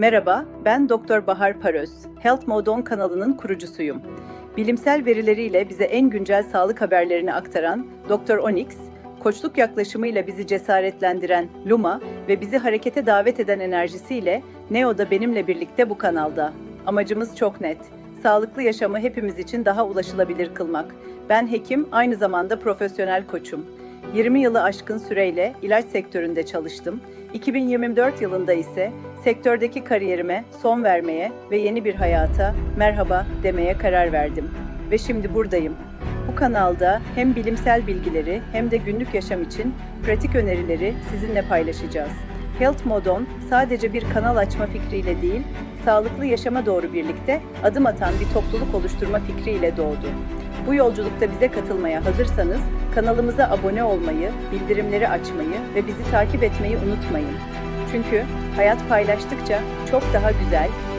Merhaba, ben Doktor Bahar Paröz. Health Modon kanalının kurucusuyum. Bilimsel verileriyle bize en güncel sağlık haberlerini aktaran Doktor Onyx, koçluk yaklaşımıyla bizi cesaretlendiren Luma ve bizi harekete davet eden enerjisiyle Neo da benimle birlikte bu kanalda. Amacımız çok net. Sağlıklı yaşamı hepimiz için daha ulaşılabilir kılmak. Ben hekim, aynı zamanda profesyonel koçum. 20 yılı aşkın süreyle ilaç sektöründe çalıştım. 2024 yılında ise sektördeki kariyerime son vermeye ve yeni bir hayata merhaba demeye karar verdim. Ve şimdi buradayım. Bu kanalda hem bilimsel bilgileri hem de günlük yaşam için pratik önerileri sizinle paylaşacağız. Health Modon sadece bir kanal açma fikriyle değil, sağlıklı yaşama doğru birlikte adım atan bir topluluk oluşturma fikriyle doğdu. Bu yolculukta bize katılmaya hazırsanız kanalımıza abone olmayı, bildirimleri açmayı ve bizi takip etmeyi unutmayın. Çünkü hayat paylaştıkça çok daha güzel,